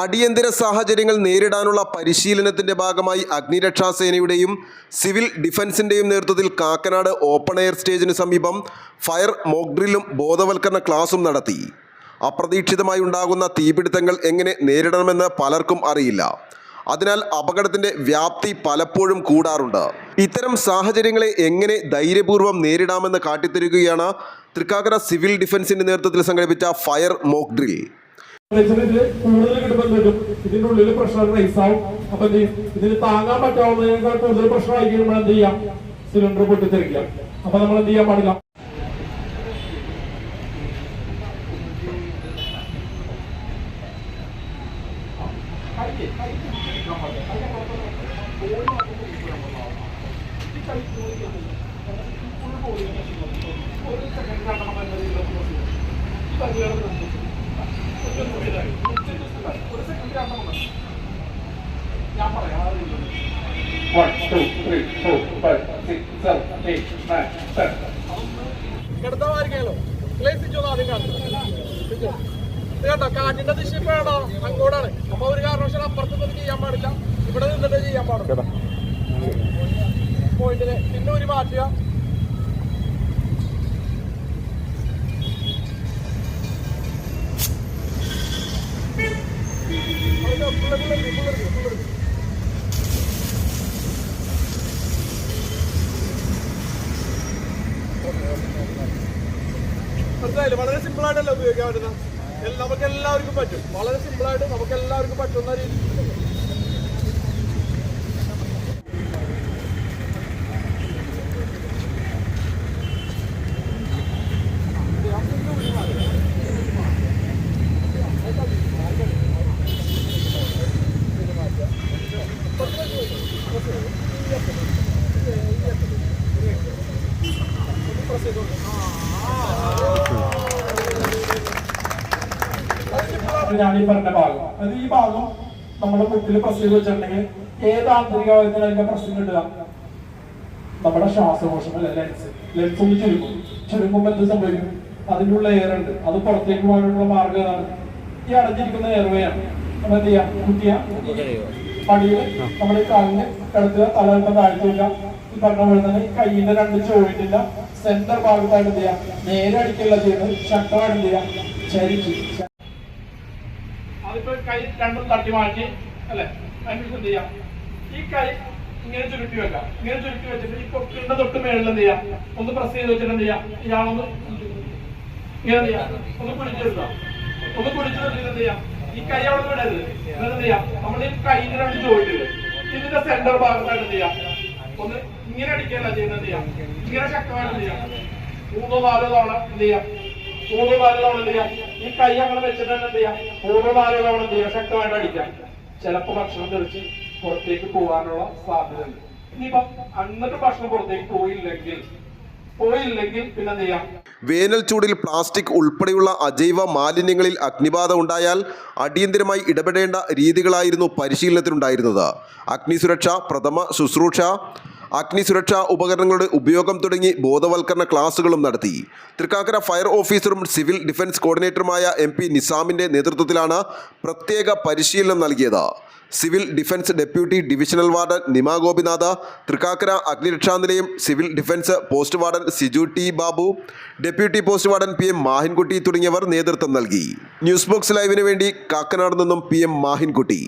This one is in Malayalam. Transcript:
അടിയന്തര സാഹചര്യങ്ങൾ നേരിടാനുള്ള പരിശീലനത്തിന്റെ ഭാഗമായി അഗ്നിരക്ഷാസേനയുടെയും സിവിൽ ഡിഫൻസിന്റെയും നേതൃത്വത്തിൽ കാക്കനാട് ഓപ്പൺ എയർ സ്റ്റേജിന് സമീപം ഫയർ മോക്ഡ്രില്ലും ബോധവൽക്കരണ ക്ലാസും നടത്തി. അപ്രതീക്ഷിതമായി ഉണ്ടാകുന്ന തീപിടുത്തങ്ങൾ എങ്ങനെ നേരിടണമെന്ന് പലർക്കും അറിയില്ല. അതിനാൽ അപകടത്തിന്റെ വ്യാപ്തി പലപ്പോഴും കൂടാറുണ്ട്. ഇത്തരം സാഹചര്യങ്ങളെ എങ്ങനെ ധൈര്യപൂർവം നേരിടാമെന്ന് കാട്ടിത്തരികയാണ് തൃക്കാക്കര സിവിൽ ഡിഫൻസിന്റെ നേതൃത്വത്തിൽ സംഘടിപ്പിച്ച ഫയർ മോക്ക് ഡ്രിൽ. കൂടുതൽ കിട്ടുമ്പോൾ വരും ഇതിന്റെ ഉള്ളിൽ പ്രഷർ റൈസ് ആവും. അപ്പൊ എന്ത് ചെയ്യും? ഇതിന് താങ്ങാൻ പറ്റാവുന്നതിനേക്കാൾ കൂടുതൽ പ്രഷർ ആയി കഴിയുമ്പോൾ എന്ത് ചെയ്യാം? സിലിണ്ടർ പൊട്ടിത്തെറിക്കുക. അപ്പൊ നമ്മൾ എന്ത് ചെയ്യാൻ പാടില്ല? One, two, three, four, five, six, seven, eight, nine, ten. കിടത്തമായിരിക്കല്ലോ ക്ലേസിച്ചോ ആദ്യം കാണുന്നത് കാറ്റിന്റെ ദിശ ഇപ്പോഴാണോ അങ്ങോട്ടാണ്. അപ്പൊ ഒരു കാരണവശാലും അപ്പുറത്ത് നിന്ന് ചെയ്യാൻ പാടില്ല. ഇവിടെ നിന്നിട്ട് ചെയ്യാൻ പാടില്ല പോയിന്റിന് പിന്നെ ഒരു മാറ്റുക മനസ്സിലായില്ലേ വളരെ സിമ്പിൾ ആയിട്ടല്ല ഉപയോഗിക്കാൻ പറ്റുന്ന എല്ലാം- നമുക്ക് എല്ലാവർക്കും പറ്റും. വളരെ സിമ്പിൾ ആയിട്ട് നമുക്ക് എല്ലാവർക്കും പറ്റുന്ന രീതിയിൽ ഞാൻ ഈ പറഞ്ഞ ഭാഗം. അത് ഈ ഭാഗം നമ്മുടെ മുട്ടിൽ പ്രസ് ചെയ്ത് വെച്ചിട്ടുണ്ടെങ്കിൽ ഏത് ആന്തരിക ഭാഗത്തിന് അതിന്റെ പ്രശ്നം കിട്ടുക നമ്മുടെ ശ്വാസകോശം അല്ലെ ലെൻസ് ലെൻസ് ഒന്ന് ചുരുക്കും ചുരുക്കുമ്പോൾ എന്ത് സംഭവിക്കും? അതിന്റെ ഉള്ള എയർ ഉണ്ട്. അത് പുറത്തേക്ക് പോകാനുള്ള മാർഗം ഏതാണ്? ഈ അടഞ്ഞിരിക്കുന്ന എയർവേയാണ് നമ്മൾ എന്ത് ചെയ്യാം? കുട്ടിയ പടിയിൽ നമ്മൾ ഈ കാലിന് കിടത്തുക തല കിട്ടുന്ന താഴ്ത്തി വെക്കുക. ഈ പറഞ്ഞ പോലെ തന്നെ ഈ കയ്യിന്റെ രണ്ട് ചോയിട്ടില്ല സെന്റർ ഭാഗത്തായിട്ട് എന്ത് ചെയ്യാം? നേരെ അടിക്കുള്ള ചെയ്യുന്നത് ശക്തമായിട്ട് എന്ത് ചെയ്യാം? ചരിച്ച്. അതിപ്പോ കൈ രണ്ടും തട്ടി മാറ്റി അല്ലെ അതിന് എന്ത് ചെയ്യാം ഈ കൈ ഇങ്ങനെ ചുരുട്ടി വെക്കാം ഇങ്ങനെ ചുരുട്ടി വെച്ചിട്ട് ഈ കൊക്കിന്റെ തൊട്ട് മേളിൽ എന്ത് ചെയ്യാം ഒന്ന് പ്രസ് ചെയ്ത് വെച്ചിട്ട് എന്ത് ചെയ്യാം ഇയാളൊന്ന് ഇങ്ങനെ എന്ത് ചെയ്യാം ഒന്ന് പിടിച്ചെടുക്കാം ഒന്ന് പിടിച്ചു വെച്ചിട്ട് എന്ത് ചെയ്യാം ഈ കൈ അവിടെ വിടരുത് എന്നിട്ട് എന്ത് ചെയ്യാം നമ്മൾ ഈ കൈയിന് രണ്ട് ജോയിട്ടില്ല ഇതിന്റെ സെന്റർ ഭാഗത്തായിട്ട് എന്ത് ചെയ്യാം ഒന്ന് ഇങ്ങനെ അടിക്കല്ല ചെയ്യുന്നത് എന്ത് ചെയ്യാം ഇങ്ങനെ ശക്തമായിട്ട് എന്ത് ചെയ്യാം മൂന്നോ നാലോ തവണ എന്ത് ചെയ്യാം മൂന്നോ നാലോ തവണ എന്ത് ചെയ്യാം ഈ കൈ അങ്ങനെ വെച്ചിട്ട് തന്നെ എന്ത് ചെയ്യാം? നാലോ തവണ എന്ത് ചെയ്യാം അടിക്കാം. ചിലപ്പോ ഭക്ഷണം തെറിച്ച് പുറത്തേക്ക് പോകാനുള്ള സാധ്യതയുണ്ട്. ഇനിയിപ്പം അന്നത്തെ ഭക്ഷണം പുറത്തേക്ക് പോയില്ലെങ്കിൽ പോയില്ലെങ്കിൽ പിന്നെ എന്ത് ചെയ്യാം? വേനൽ ചൂടിൽ പ്ലാസ്റ്റിക് ഉൾപ്പെടെയുള്ള അജൈവ മാലിന്യങ്ങളിൽ അഗ്നിബാധ ഉണ്ടായാൽ അടിയന്തിരമായി ഇടപെടേണ്ട രീതികളായിരുന്നു പരിശീലനത്തിനുണ്ടായിരുന്നത്. അഗ്നിസുരക്ഷ പ്രഥമ ശുശ്രൂഷ അഗ്നിസുരക്ഷാ ഉപകരണങ്ങളുടെ ഉപയോഗം തുടങ്ങി ബോധവൽക്കരണ ക്ലാസുകളും നടത്തി. തൃക്കാക്കര ഫയർ ഓഫീസറും സിവിൽ ഡിഫൻസ് കോർഡിനേറ്ററുമായ എം പി നിസാമിന്റെ നേതൃത്വത്തിലാണ് പ്രത്യേക പരിശീലനം നൽകിയത്. Civil defence deputy divisional warden Nima Gopinatha Thrikkakkara അഗ്നിരക്ഷാ നിലയം civil defence post warden Siju T Babu deputy post warden P M Mahinkutty തുടങ്ങിയവർ നേതൃത്വം നൽകി. ന്യൂസ് ബോക്സ് ലൈവിന് വേണ്ടി കാക്കനാട് നിന്നും പി എം മാഹിൻകുട്ടി.